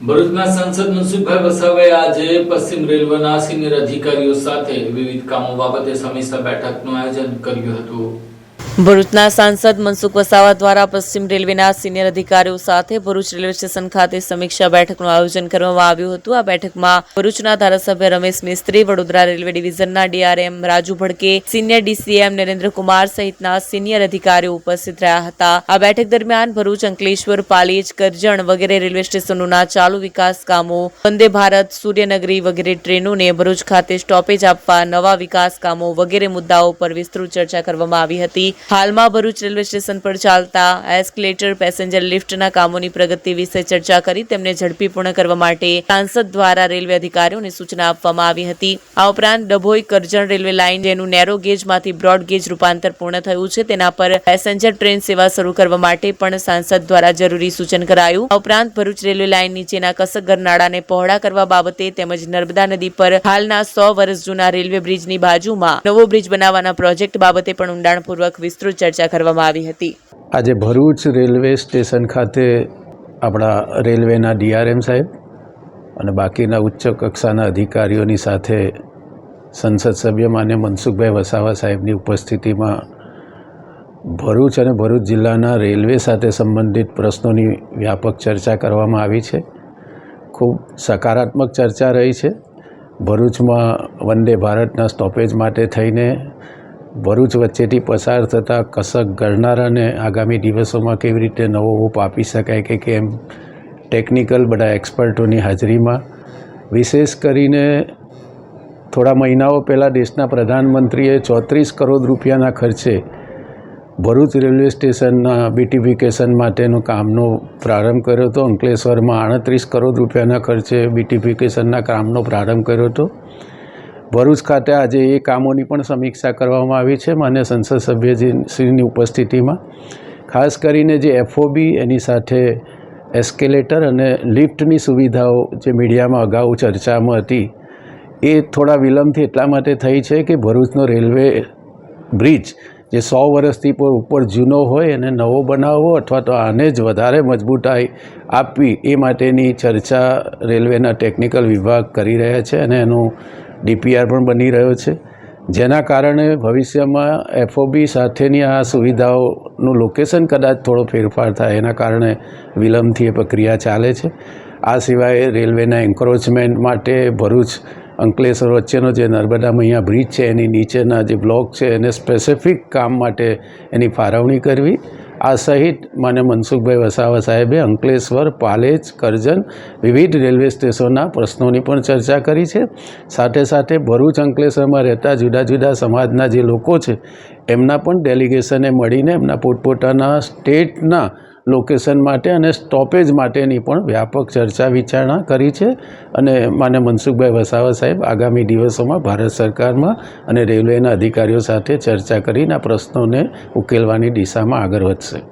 ભરૂચના સાંસદ મનસુખભાઈ વસાવાએ આજે પશ્ચિમ રેલવેના સિનિયર અધિકારીઓ સાથે વિવિધ કામો બાબતે સમીક્ષા બેઠકનું આયોજન કર્યું હતું. ભરૂચના સાંસદ મનસુખ વસાવા દ્વારા પશ્ચિમ રેલવેના સિનિયર અધિકારીઓ સાથે ભરૂચ રેલવે સ્ટેશન ખાતે સમીક્ષા બેઠકનું આયોજન કરવામાં આવ્યું હતું. આ બેઠકમાં ભરૂચના ધારાસભ્ય Ramesh Mistry, Vadodara railway ડિવિઝનના DRM Raju Bhadke, senior DCM Narendrakumar સહિતના સિનિયર અધિકારીઓ ઉપસ્થિત રહ્યા હતા. આ બેઠક દરમિયાન ભરૂચ, અંકલેશ્વર, પાલેજ, કરજણ વગેરે રેલવે સ્ટેશનોના ચાલુ વિકાસ કામો, વંદે ભારત, સૂર્યનગરી વગેરે ટ્રેનોને ભરૂચ ખાતે સ્ટોપેજ આપવા નવા વિકાસ કામો વગેરે મુદ્દાઓ પર વિસ્તૃત ચર્ચા કરવામાં આવી હતી. હાલમાં ભરૂચ રેલવે સ્ટેશન પર ચાલતા એસ્કલેટર પેસેન્જર લિફ્ટના કામોની પ્રગતિ વિશે ચર્ચા કરી તેમને ઝડપી પૂર્ણ કરવા માટે સાંસદ દ્વારા રેલવે અધિકારીઓને સૂચના આપવામાં આવી હતી. આ ઉપરાંત ડભોઈ કરજણ રેલવે લાઇન જેનું નેરો ગેજમાંથી બ્રોડ ગેજ રૂપાંતર પૂર્ણ થયું છે, તેના પર પેસેન્જર ટ્રેન સેવા શરૂ કરવા માટે પણ સાંસદ દ્વારા જરૂરી સૂચન કરાયું. આ ઉપરાંત ભરૂચ રેલવે લાઇન નીચેના કસક નાળાને પહોળા કરવા બાબતે તેમજ નર્મદા નદી પર હાલના સો વર્ષ જૂના રેલવે બ્રિજની બાજુમાં નવો બ્રિજ બનાવવાના પ્રોજેક્ટ બાબતે પણ ઊંડાણપૂર્વક વિસ્તૃત ચર્ચા કરવામાં આવી હતી. આજે ભરૂચ રેલવે સ્ટેશન ખાતે આપણા રેલવેના ડીઆરએમ સાહેબ અને બાકીના ઉચ્ચ કક્ષાના અધિકારીઓની સાથે સંસદ સભ્ય માન્ય મનસુખભાઈ વસાવા સાહેબની ઉપસ્થિતિમાં ભરૂચ અને ભરૂચ જિલ્લાના રેલવે સાથે સંબંધિત પ્રશ્નોની વ્યાપક ચર્ચા કરવામાં આવી છે. ખૂબ સકારાત્મક ચર્ચા રહી છે. ભરૂચમાં વંદે ભારતના સ્ટોપેજ માટે થઈને ભરૂચ વચ્ચેથી પસાર થતા કસક ગણનારાને આગામી દિવસોમાં કેવી રીતે નવો હોપ આપી શકાય કે કેમ? ટેકનિકલ બધા એક્સપર્ટોની હાજરીમાં. વિશેષ કરીને થોડા મહિનાઓ પહેલાં દેશના પ્રધાનમંત્રીએ ચોત્રીસ કરોડ રૂપિયાના ખર્ચે ભરૂચ રેલવે સ્ટેશનના બીટીફિકેશન માટેનું કામનો પ્રારંભ કર્યો હતો. અંકલેશ્વરમાં આડત્રીસ કરોડ રૂપિયાના ખર્ચે બીટીફિકેશનના કામનો પ્રારંભ કર્યો હતો. ભરૂચ ખાતે આજે એ કામોની પણ સમીક્ષા કરવામાં આવી છે માન્ય સંસદ સભ્યજી શ્રીની ઉપસ્થિતિમાં. ખાસ કરીને જે એફઓબી એની સાથે એસ્કેલેટર અને લિફ્ટની સુવિધાઓ જે મીડિયામાં અગાઉ ચર્ચામાં હતી, એ થોડા વિલંબથી એટલા માટે થઈ છે કે ભરૂચનો રેલવે બ્રિજ જે સો વર્ષથી પર ઉપર જૂનો હોય એને નવો બનાવવો અથવા તો આને જ વધારે મજબૂતાઈ આપવી એ માટેની ચર્ચા રેલવેના ટેકનિકલ વિભાગ કરી રહ્યા છે અને એનું ડીપીઆર પણ બની રહ્યો છે. જેના કારણે ભવિષ્યમાં એફઓબી સાથેની આ સુવિધાઓનું લોકેશન કદાચ થોડો ફેરફાર થાય. એના કારણે વિલંબથી એ પ્રક્રિયા ચાલે છે. આ સિવાય રેલવેના એન્ક્રોચમેન્ટ માટે ભરૂચ, અંકલેશ્વર વચ્ચેનો જે નર્મદા મૈયા બ્રિજ છે, એની નીચેના જે બ્લોક છે, એને સ્પેસિફિક કામ માટે એની ફાળવણી કરવી. આ સહિત મને મનસુખભાઈ વસાવા સાહેબે અંકલેશ્વર, પાલેજ, કરજણ વિવિધ રેલવે સ્ટેશનના પ્રશ્નોની પણ ચર્ચા કરી છે. સાથે સાથે ભરૂચ, અંકલેશ્વરમાં રહેતા જુદા જુદા સમાજના જે લોકો છે, એમના પણ ડેલિગેશને મળીને એમના પોતપોતાના સ્ટેટના લોકેશન માટે અને સ્ટોપેજ માટેની પણ વ્યાપક ચર્ચા વિચારણા કરી છે. અને માન્ય મનસુખભાઈ વસાવા સાહેબ આગામી દિવસોમાં ભારત સરકારમાં અને રેલવેના અધિકારીઓ સાથે ચર્ચા કરીને આ પ્રશ્નોને ઉકેલવાની દિશામાં આગળ વધશે.